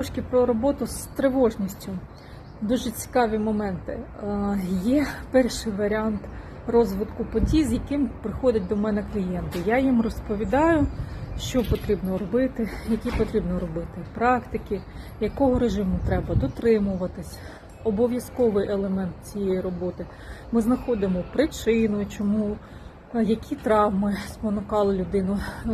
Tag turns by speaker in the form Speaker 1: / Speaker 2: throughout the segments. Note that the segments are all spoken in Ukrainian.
Speaker 1: Трошки про роботу з тривожністю. Дуже цікаві моменти. Е, Є перший варіант розвитку подій, з яким приходять до мене клієнти. Я їм розповідаю, що потрібно робити, які потрібно робити практики, якого режиму треба дотримуватись. Обов'язковий елемент цієї роботи. Ми знаходимо причину, чому е, які травми спонукали людину е,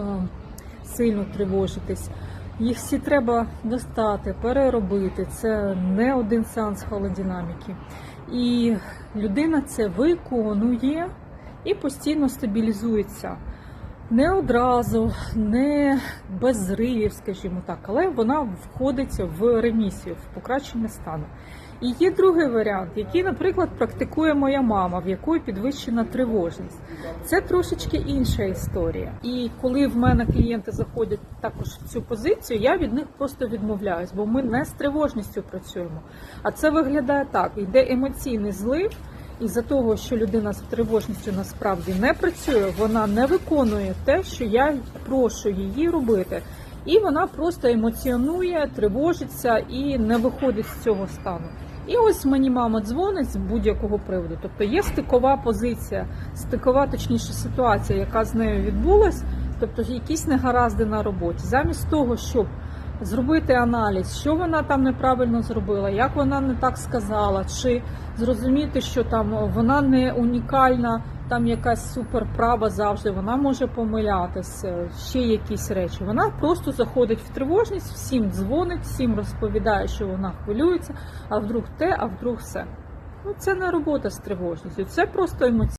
Speaker 1: сильно тривожитись. Їх всі треба достати, переробити. Це не один сеанс холодинаміки. І людина це виконує і постійно стабілізується. Не одразу, не без зривів, скажімо так, але вона входить в ремісію, в покращення стану. І є другий варіант, який, наприклад, практикує моя мама, в якої підвищена тривожність. Це трошечки інша історія. І коли в мене клієнти заходять також в цю позицію, я від них просто відмовляюсь, бо ми не з тривожністю працюємо. А це виглядає так: йде емоційний злив. І за того, що людина з тривожністю насправді не працює, вона не виконує те, що я прошу її робити. І вона просто емоціонує, тривожиться і не виходить з цього стану. І ось мені мама дзвонить з будь-якого приводу. Тобто є стикова позиція, стикова, точніше, ситуація, яка з нею відбулась, тобто якісь негаразди на роботі. Замість того, щоб зробити аналіз, що вона там неправильно зробила, як вона не так сказала, чи зрозуміти, що там вона не унікальна, там якась суперправа завжди, вона може помилятися, ще якісь речі. Вона просто заходить в тривожність, всім дзвонить, всім розповідає, що вона хвилюється, а вдруг те, а вдруг все. Ну це не робота з тривожністю, це просто емоційна.